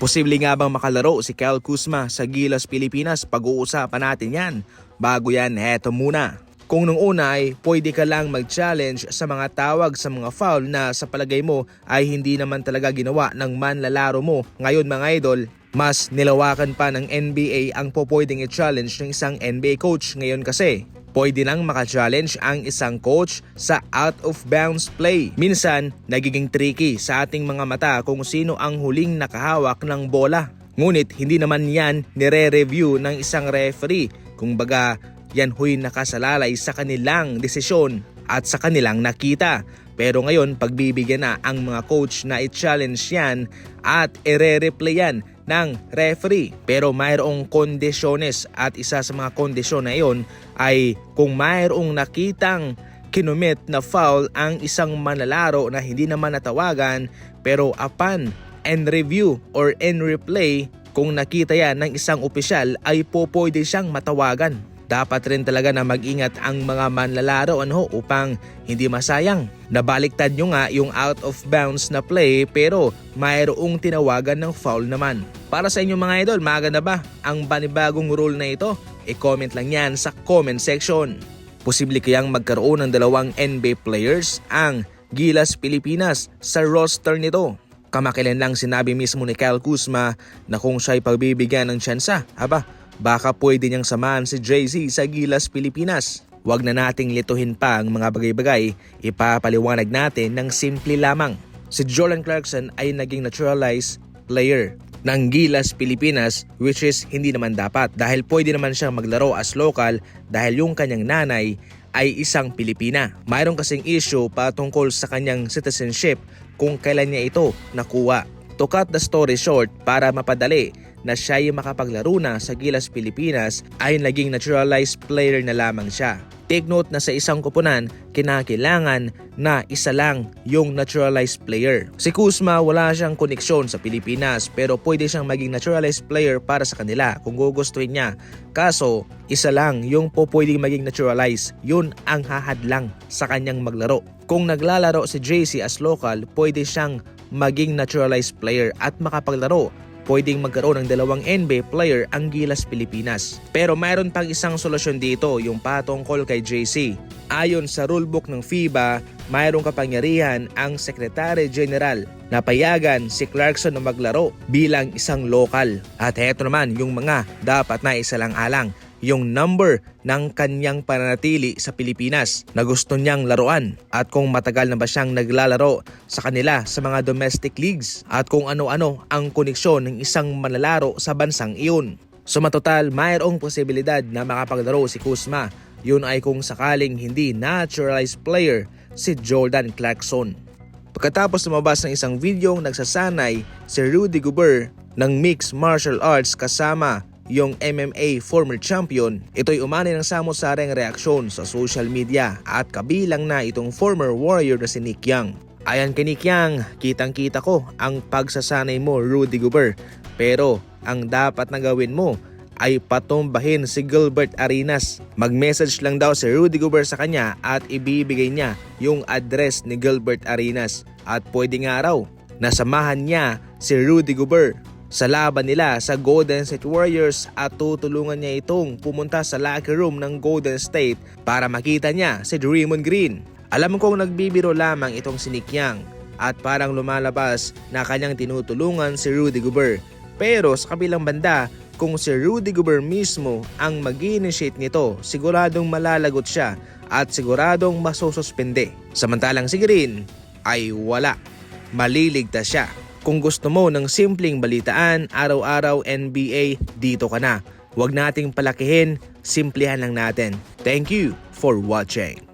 Posible nga bang makalaro si Kyle Kuzma sa Gilas Pilipinas? Pag-uusapan natin yan. Bago yan, heto muna. Kung nung una ay pwede ka lang mag-challenge sa mga tawag sa mga foul na sa palagay mo ay hindi naman talaga ginawa ng manlalaro mo. Ngayon mga idol, mas nilawakan pa ng NBA ang po pwedeng i-challenge ng isang NBA coach ngayon kasi. Pwede nang maka-challenge ang isang coach sa out-of-bounds play. Minsan, nagiging tricky sa ating mga mata kung sino ang huling nakahawak ng bola. Ngunit hindi naman yan nire-review ng isang referee. Kung baga, yan huy nakasalalay sa kanilang desisyon at sa kanilang nakita. Pero ngayon, pagbibigyan na ang mga coach na i-challenge yan at ire-replay yan ng referee. Pero mayroong kondisyones at isa sa mga kondisyon na iyon ay kung mayroong nakitang kinumit na foul ang isang manlalaro na hindi naman natawagan pero upon and review or in replay kung nakita yan ng isang opisyal ay po pwede siyang matawagan. Dapat rin talaga na mag-ingat ang mga manlalaro ano upang hindi masayang. Nabaliktad nyo nga yung out of bounds na play pero mayroong tinawagan ng foul naman. Para sa inyo mga idol, maganda ba ang banibagong rule na ito? E-comment lang yan sa comment section. Posible kayang magkaroon ng dalawang NBA players ang Gilas Pilipinas sa roster nito. Kamakilan lang sinabi mismo ni Kyle Kuzma na kung siya'y pagbibigyan ng tsansa, aba, baka pwede niyang samahan si Jay-Z sa Gilas Pilipinas. Huwag na nating lituhin pa ang mga bagay-bagay, ipapaliwanag natin ng simple lamang. Si Jordan Clarkson ay naging naturalized player ng Gilas Pilipinas which is hindi naman dapat dahil pwede naman siyang maglaro as local dahil yung kanyang nanay ay isang Pilipina. Mayroon kasing issue patungkol sa kanyang citizenship kung kailan niya ito nakuha. To cut the story short, para mapadali na siya ay makapaglaro na sa Gilas Pilipinas ay naging naturalized player na lamang siya. Take note na sa isang kupunan, kinakailangan na isa lang yung naturalized player. Si Kuzma wala siyang koneksyon sa Pilipinas pero pwede siyang maging naturalized player para sa kanila kung gugustuhin niya. Kaso, isa lang yung po pwedeng maging naturalized. Yun ang hahadlang sa kanyang maglaro. Kung naglalaro si JC as local, pwede siyang maging naturalized player at makapaglaro pwedeng magkaroon ng dalawang NBA player ang Gilas Pilipinas. Pero mayroon pang isang solusyon dito, yung patungkol kay JC. Ayon sa rulebook ng FIBA, mayroong kapangyarihan ang Secretary General na payagan si Clarkson na maglaro bilang isang lokal. At heto naman yung mga dapat na isalang alang yung number ng kanyang pananatili sa Pilipinas na gusto niyang laruan at kung matagal na ba siyang naglalaro sa kanila sa mga domestic leagues at kung ano-ano ang koneksyon ng isang manlalaro sa bansang iyon. So matotal, mayroong posibilidad na makapaglaro si Kuzma. Yun ay kung sakaling hindi naturalized player si Jordan Clarkson. Pagkatapos lumabas ng isang videong nagsasanay si Rudy Gobert ng mixed martial arts kasama yung MMA former champion, ito'y umani ng samot-saring reaksyon sa social media at kabilang na itong former warrior na si Nick Young. Ayan kay Nick Young, kitang-kita ko ang pagsasanay mo Rudy Gobert. Pero ang dapat na gawin mo ay patumbahin si Gilbert Arenas. Mag-message lang daw si Rudy Gobert sa kanya at ibibigay niya yung address ni Gilbert Arenas. At pwede nga raw nasamahan niya si Rudy Gobert sa laban nila sa Golden State Warriors at tutulungan niya itong pumunta sa locker room ng Golden State para makita niya si Draymond Green. Alam kong nagbibiro lamang itong si Nick Young at parang lumalabas na kanyang tinutulungan si Rudy Gobert. Pero sa kabilang banda, kung si Rudy Gobert mismo ang mag initiate nito, siguradong malalagot siya at siguradong masususpende. Samantalang si Green ay wala. Maliligtas siya. Kung gusto mo ng simpleng balitaan, araw-araw NBA, dito ka na. Huwag nating palakihin, simplihan lang natin. Thank you for watching.